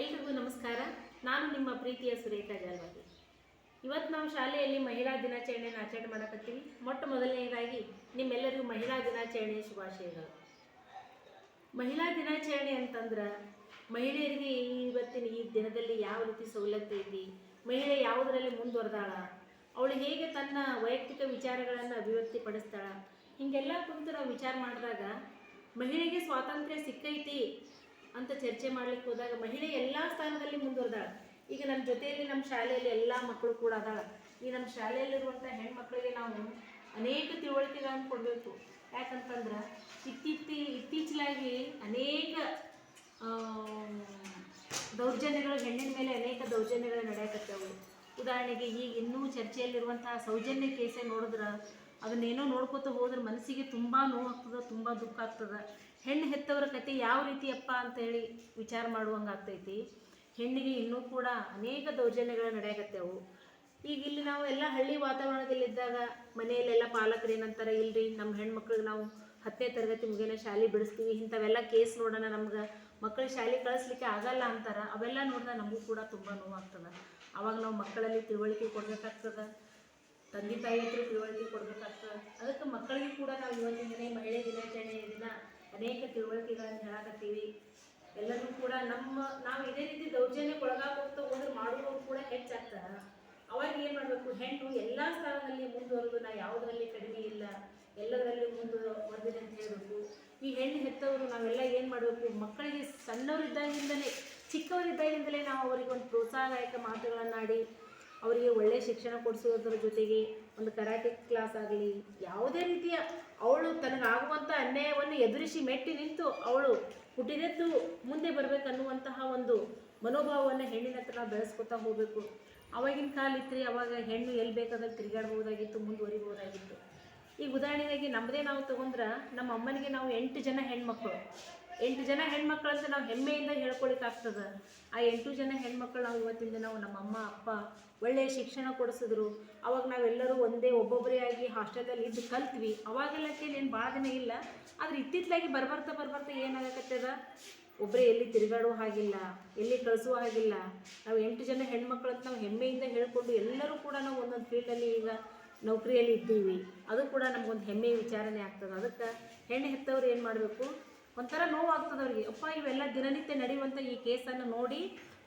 ಎಲ್ರಿಗೂ ನಮಸ್ಕಾರ. ನಾನು ನಿಮ್ಮ ಪ್ರೀತಿಯ ಸುರೇಖಾ ಜಾಲವಾದಿ ಇವತ್ತು ನಾವು ಶಾಲೆಯಲ್ಲಿ ಮಹಿಳಾ ದಿನಾಚರಣೆಯನ್ನು ಆಚರಣೆ ಮಾಡಕತ್ತೀವಿ. ಮೊಟ್ಟ ಮೊದಲನೇದಾಗಿ ನಿಮ್ಮೆಲ್ಲರಿಗೂ ಮಹಿಳಾ ದಿನಾಚರಣೆಯ ಶುಭಾಶಯಗಳು. ಮಹಿಳಾ ದಿನಾಚರಣೆ ಅಂತಂದ್ರೆ ಮಹಿಳೆಯರಿಗೆ ಇವತ್ತಿನ ಈ ದಿನದಲ್ಲಿ ಯಾವ ರೀತಿ ಸವಲತ್ತು ಐತಿ, ಮಹಿಳೆ ಯಾವುದರಲ್ಲಿ ಮುಂದುವರೆದಾಳ, ಅವಳು ಹೇಗೆ ತನ್ನ ವೈಯಕ್ತಿಕ ವಿಚಾರಗಳನ್ನು ಅಭಿವ್ಯಕ್ತಿಪಡಿಸ್ತಾಳ, ಹಿಂಗೆಲ್ಲ ಕುಂತು ನಾವು ವಿಚಾರ ಮಾಡಿದಾಗ ಮಹಿಳೆಗೆ ಸ್ವಾತಂತ್ರ್ಯ ಸಿಕ್ಕೈತಿ ಅಂತ ಚರ್ಚೆ ಮಾಡ್ಲಿಕ್ಕೆ ಹೋದಾಗ ಮಹಿಳೆ ಎಲ್ಲ ಸ್ಥಾನದಲ್ಲಿ ಮುಂದುವರೆದಾಳ. ಈಗ ನಮ್ಮ ಜೊತೆಯಲ್ಲಿ ನಮ್ಮ ಶಾಲೆಯಲ್ಲಿ ಎಲ್ಲ ಮಕ್ಕಳು ಕೂಡ ಅದಾಳ. ಈ ನಮ್ಮ ಶಾಲೆಯಲ್ಲಿರುವಂಥ ಹೆಣ್ಮಕ್ಳಿಗೆ ನಾವು ಅನೇಕ ತಿಳುವಳಿಕೆಗಳನ್ನು ಕೊಡಬೇಕು. ಯಾಕಂತಂದ್ರೆ ಇತ್ತೀಚಿ, ಇತ್ತೀಚಲಾಗಿ ಅನೇಕ ದೌರ್ಜನ್ಯಗಳು ಹೆಣ್ಣಿನ ಮೇಲೆ ಅನೇಕ ದೌರ್ಜನ್ಯಗಳು ನಡೆಯಕತ್ತವು. ಉದಾಹರಣೆಗೆ ಈಗ ಇನ್ನೂ ಚರ್ಚೆಯಲ್ಲಿರುವಂತಹ ಸೌಜನ್ಯ ಕೇಸೇ ನೋಡಿದ್ರೆ ಅದನ್ನೇನೋ ನೋಡ್ಕೋತ ಹೋದ್ರೆ ಮನಸ್ಸಿಗೆ ತುಂಬ ನೋವಾಗ್ತದೆ ತುಂಬ ದುಃಖ ಆಗ್ತದೆ. ಹೆಣ್ಣು ಹೆತ್ತವರ ಕತೆ ಯಾವ ರೀತಿಯಪ್ಪ ಅಂತ ಹೇಳಿ ವಿಚಾರ ಮಾಡುವಂಗೆ ಆಗ್ತೈತಿ. ಹೆಣ್ಣಿಗೆ ಇನ್ನೂ ಕೂಡ ಅನೇಕ ದೌರ್ಜನ್ಯಗಳು ನಡೆಯಕತ್ತವು ಈಗ ಇಲ್ಲಿ ನಾವು ಎಲ್ಲ ಹಳ್ಳಿ ವಾತಾವರಣದಲ್ಲಿದ್ದಾಗ ಮನೆಯಲ್ಲೆಲ್ಲ ಪಾಲಕರು ಏನಂತಾರೆ, ಇಲ್ರಿ ನಮ್ಮ ಹೆಣ್ಮಕ್ಳಿಗೆ ನಾವು ಹತ್ತನೇ ತರಗತಿ ಮುಗಿನ ಶಾಲೆ ಬಿಡಿಸ್ತೀವಿ, ಇಂಥವೆಲ್ಲ ಕೇಸ್ ನೋಡೋಣ ನಮ್ಗೆ. ಮಕ್ಕಳು ಶಾಲೆ ಕಳಿಸ್ಲಿಕ್ಕೆ ಆಗಲ್ಲ ಅಂತಾರೆ, ಅವೆಲ್ಲ ನೋಡಿದ್ರೆ ನಮಗೂ ಕೂಡ ತುಂಬ ನೋವಾಗ್ತದೆ ಅವಾಗ ನಾವು ಮಕ್ಕಳಲ್ಲಿ ತಿಳುವಳಿಕೆ ಕೊಡಬೇಕಾಗ್ತದೆ. ತಂದೆ ತಾಯಿ ಹತ್ರ ತಿಳುವಳಿಕೆ ಕೊಡಬೇಕಾಗ್ತದೆ. ಅದಕ್ಕೆ ಮಕ್ಕಳಿಗೆ ಕೂಡ ನಾವು ಇವತ್ತಿನ ದಿನ ಮಹಿಳೆ ದಿನಾಚರಣೆಯ ದಿನ ಅನೇಕ ತಿಳುವಳಿಕೆಗಳನ್ನು ಹೇಳಕತ್ತೀವಿ. ಎಲ್ಲರೂ ಕೂಡ ನಮ್ಮ, ನಾವು ಇದೇ ರೀತಿ ದೌರ್ಜನ್ಯಕ್ಕೆ ಒಳಗಾಗೋಗ್ತಾ ಹೋದ್ರೆ ಮಾಡುವವರು ಕೂಡ ಹೆಚ್ಚಾಗ್ತಾರೆ. ಅವಾಗ ಏನು ಮಾಡಬೇಕು? ಹೆಣ್ಣು ಎಲ್ಲ ಸ್ಥಾನದಲ್ಲಿ ಮುಂದುವರೆದು ನಾ ಯಾವುದರಲ್ಲಿ ಕಡಿಮೆ ಇಲ್ಲ, ಎಲ್ಲದರಲ್ಲಿ ಮುಂದುವರೆದಿದೆ ಅಂತ ಹೇಳಬೇಕು. ಈ ಹೆಣ್ಣು ಹೆತ್ತವರು ನಾವೆಲ್ಲ ಏನು ಮಾಡಬೇಕು? ಮಕ್ಕಳಿಗೆ ಸಣ್ಣವರಿದ್ದಾಗಿಂದಲೇ, ಚಿಕ್ಕವರಿದ್ದಾಗಿಂದಲೇ ನಾವು ಅವರಿಗೆ ಒಂದು ಪ್ರೋತ್ಸಾಹದಾಯಕ ಮಾತುಗಳನ್ನಾಡಿ ಅವರಿಗೆ ಒಳ್ಳೆಯ ಶಿಕ್ಷಣ ಕೊಡಿಸೋದ್ರ ಜೊತೆಗೆ ಒಂದು ಕರಾಟೆ ಕ್ಲಾಸ್ ಆಗಲಿ, ಯಾವುದೇ ರೀತಿಯ ಅವಳು ತನಗಾಗುವಂಥ ಅನ್ಯಾಯವನ್ನು ಎದುರಿಸಿ ಮೆಟ್ಟಿ ನಿಂತು ಅವಳು ಹುಟ್ಟಿದೆದ್ದು ಮುಂದೆ ಬರಬೇಕನ್ನುವಂತಹ ಒಂದು ಮನೋಭಾವವನ್ನು ಹೆಣ್ಣಿನ ಹತ್ರ ನಾವು ಬೆಳೆಸ್ಕೊತಾ ಹೋಗಬೇಕು. ಅವಾಗಿನ ಕಾಲ ಇತ್ತು ಅವಾಗ ಹೆಣ್ಣು ಎಲ್ಲಿ ಬೇಕಾದಲ್ಲಿ ತಿರುಗಾಡ್ಬೋದಾಗಿತ್ತು ಮುಂದುವರಿಬೋದಾಗಿತ್ತು ಈಗ ಉದಾಹರಣೆಗಾಗಿ ನಮ್ಮದೇ ನಾವು ತಗೊಂಡ್ರೆ ನಮ್ಮ ಅಮ್ಮನಿಗೆ ನಾವು ಎಂಟು ಜನ ಹೆಣ್ಮಕ್ಳು. ಎಂಟು ಜನ ಹೆಣ್ಮಕ್ಳು ಅಂತ ನಾವು ಹೆಮ್ಮೆಯಿಂದ ಹೇಳ್ಕೊಳಿಕ್ಕಾಗ್ತದೆ. ಆ ಎಂಟು ಜನ ಹೆಣ್ಮಕ್ಳು ನಾವು ಇವತ್ತಿಂದ ನಾವು ನಮ್ಮ ಅಮ್ಮ ಅಪ್ಪ ಒಳ್ಳೆಯ ಶಿಕ್ಷಣ ಕೊಡಿಸಿದ್ರು. ಅವಾಗ ನಾವೆಲ್ಲರೂ ಒಂದೇ ಒಬ್ಬೊಬ್ಬರೇ ಆಗಿ ಹಾಸ್ಟೆಲಲ್ಲಿ ಇದ್ದು ಕಲ್ತ್ವಿ. ಅವಾಗೆಲ್ಲಕ್ಕೆ ಏನು ಭಾಳ ದಿನ ಇಲ್ಲ. ಆದ್ರೆ ಇತ್ತಿತ್ತಲಾಗಿ ಬರ್ಬರ್ತಾ ಬರ್ಬರ್ತಾ ಏನಾಗಕತ್ತದ? ಒಬ್ಬರೇ ಎಲ್ಲಿ ತಿರುಗಾಡೋ ಹಾಗಿಲ್ಲ, ಎಲ್ಲಿ ಕಳಿಸುವ ಹಾಗಿಲ್ಲ. ನಾವು ಎಂಟು ಜನ ಹೆಣ್ಮಕ್ಳು ಅಂತ ನಾವು ಹೆಮ್ಮೆಯಿಂದ ಹೇಳ್ಕೊಂಡು ಎಲ್ಲರೂ ಕೂಡ ನಾವು ಒಂದೊಂದು ಫೀಲ್ಡಲ್ಲಿ ಈಗ ನೌಕರಿಯಲ್ಲಿ ಇದ್ದೀವಿ. ಅದು ಕೂಡ ನಮಗೊಂದು ಹೆಮ್ಮೆಯ ವಿಚಾರನೆ ಆಗ್ತದೆ. ಅದಕ್ಕೆ ಹೆಣ್ಣು ಹೆತ್ತವ್ರು ಏನು ಮಾಡಬೇಕು? ಒಂಥರ ನೋವಾಗ್ತದೆ ಅವ್ರಿಗೆ. ಅಪ್ಪ, ಇವೆಲ್ಲ ದಿನನಿತ್ಯ ನಡೆಯುವಂಥ ಈ ಕೇಸನ್ನು ನೋಡಿ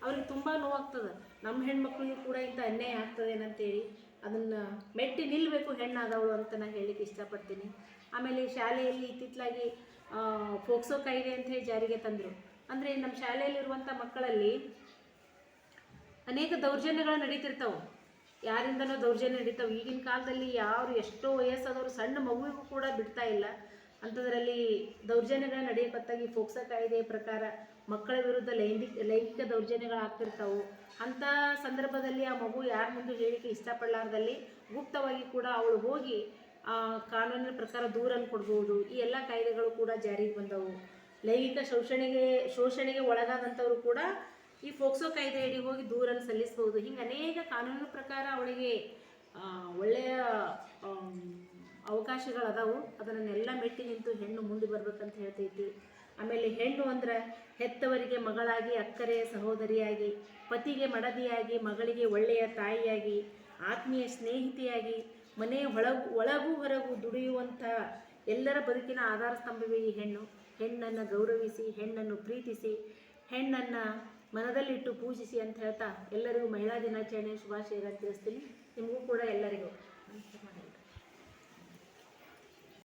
ಅವ್ರಿಗೆ ತುಂಬ ನೋವಾಗ್ತದೆ. ನಮ್ಮ ಹೆಣ್ಮಕ್ಳಿಗೂ ಕೂಡ ಇಂಥ ಅನ್ಯಾಯ ಆಗ್ತದೆ ಏನಂತೇಳಿ ಅದನ್ನು ಮೆಟ್ಟಿ ನಿಲ್ಲಬೇಕು ಹೆಣ್ಣಾದವಳು ಅಂತ ನಾನು ಹೇಳಲಿಕ್ಕೆ ಇಷ್ಟಪಡ್ತೀನಿ. ಆಮೇಲೆ ಶಾಲೆಯಲ್ಲಿ ಇತ್ತಿತ್ತಲಾಗಿ ಫೋಕ್ಸೋ ಕಾಯ್ದೆ ಅಂತ ಹೇಳಿ ಜಾರಿಗೆ ತಂದರು. ಅಂದರೆ ನಮ್ಮ ಶಾಲೆಯಲ್ಲಿರುವಂಥ ಮಕ್ಕಳಲ್ಲಿ ಅನೇಕ ದೌರ್ಜನ್ಯಗಳು ನಡೀತಿರ್ತಾವೆ. ಯಾರಿಂದನೋ ದೌರ್ಜನ್ಯ ನಡೀತಾವೆ. ಈಗಿನ ಕಾಲದಲ್ಲಿ ಯಾರು ಎಷ್ಟೋ ವಯಸ್ಸಾದವರು ಸಣ್ಣ ಮಗುವಿಗೂ ಕೂಡ ಬಿಡ್ತಾ ಇಲ್ಲ. ಅಂಥದ್ರಲ್ಲಿ ದೌರ್ಜನ್ಯಗಳು ನಡೆಯಕತ್ತಾಗಿ ಫೋಕ್ಸೋ ಕಾಯ್ದೆಯ ಪ್ರಕಾರ ಮಕ್ಕಳ ವಿರುದ್ಧ ಲೈಂಗಿಕ ಲೈಂಗಿಕ ದೌರ್ಜನ್ಯಗಳು ಆಗ್ತಿರ್ತಾವೆ ಅಂಥ ಸಂದರ್ಭದಲ್ಲಿ ಆ ಮಗು ಯಾರ ಮುಂದೆ ಹೇಳಿಕೆ ಇಷ್ಟಪಡಲಾರ್ದಲ್ಲಿ ಗುಪ್ತವಾಗಿ ಕೂಡ ಅವಳು ಹೋಗಿ ಕಾನೂನಿನ ಪ್ರಕಾರ ದೂರನ್ನು ಕೊಡ್ಬೋದು. ಈ ಎಲ್ಲ ಕಾಯ್ದೆಗಳು ಕೂಡ ಜಾರಿಗೆ ಬಂದವು. ಲೈಂಗಿಕ ಶೋಷಣೆಗೆ ಶೋಷಣೆಗೆ ಒಳಗಾದಂಥವರು ಕೂಡ ಈ ಫೋಕ್ಸೋ ಕಾಯ್ದೆಯಡಿ ಹೋಗಿ ದೂರನ್ನು ಸಲ್ಲಿಸ್ಬೋದು. ಹಿಂಗೆ ಅನೇಕ ಕಾನೂನಿನ ಪ್ರಕಾರ ಅವಳಿಗೆ ಒಳ್ಳೆಯ ಆಮ್, ಅವಕಾಶಗಳದಾವು. ಅದನ್ನೆಲ್ಲ ಮೆಟ್ಟಿ ನಿಂತು ಹೆಣ್ಣು ಮುಂದೆ ಬರ್ಬೇಕಂತ ಹೇಳ್ತೈತಿ. ಆಮೇಲೆ ಹೆಣ್ಣು ಅಂದ್ರೆ ಹೆತ್ತವರಿಗೆ ಮಗಳಾಗಿ ಅಕ್ಕರೆಯ ಸಹೋದರಿಯಾಗಿ ಪತಿಗೆ ಮಡದಿಯಾಗಿ ಮಗಳಿಗೆ ಒಳ್ಳೆಯ ತಾಯಿಯಾಗಿ ಆತ್ಮೀಯ ಸ್ನೇಹಿತೆಯಾಗಿ ಮನೆಯ ಒಳಗು ಒಳಗೂ ಹೊರಗೂ ದುಡಿಯುವಂಥ ಎಲ್ಲರ ಬದುಕಿನ ಆಧಾರ ಸ್ತಂಭವೇ ಈ ಹೆಣ್ಣು. ಹೆಣ್ಣನ್ನು ಗೌರವಿಸಿ ಹೆಣ್ಣನ್ನು ಪ್ರೀತಿಸಿ ಹೆಣ್ಣನ್ನು ಮನದಲ್ಲಿಟ್ಟು ಪೂಜಿಸಿ ಅಂತ ಹೇಳ್ತಾ ಎಲ್ಲರಿಗೂ ಮಹಿಳಾ ದಿನಾಚರಣೆ ಶುಭಾಶಯಗಳನ್ನು ತಿಳಿಸ್ತೀನಿ. ನಿಮಗೂ ಕೂಡ ಎಲ್ಲರಿಗೂ.